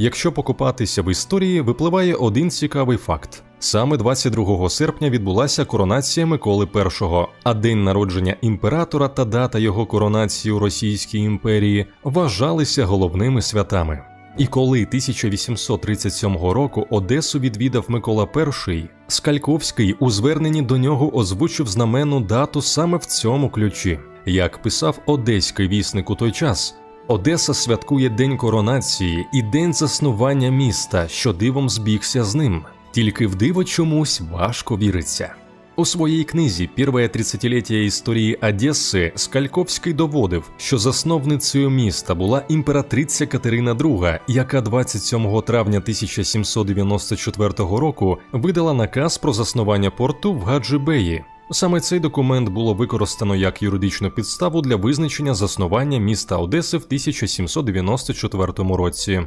Якщо покопатися в історії, випливає один цікавий факт. Саме 22 серпня відбулася коронація Миколи І, а день народження імператора та дата його коронації у Російській імперії вважалися головними святами. І коли 1837 року Одесу відвідав Микола І, Скальковський у зверненні до нього озвучив знаменну дату саме в цьому ключі. Як писав одеський вісник у той час, Одеса святкує День коронації і день заснування міста, що дивом збігся з ним. Тільки в диво чомусь важко віриться. У своїй книзі «Первое тридцятиліття історії Одеси Скальковський доводив, що засновницею міста була імператриця Катерина II, яка 27 травня 1794 року видала наказ про заснування порту в Гаджибеї. Саме цей документ було використано як юридичну підставу для визначення заснування міста Одеси в 1794 році.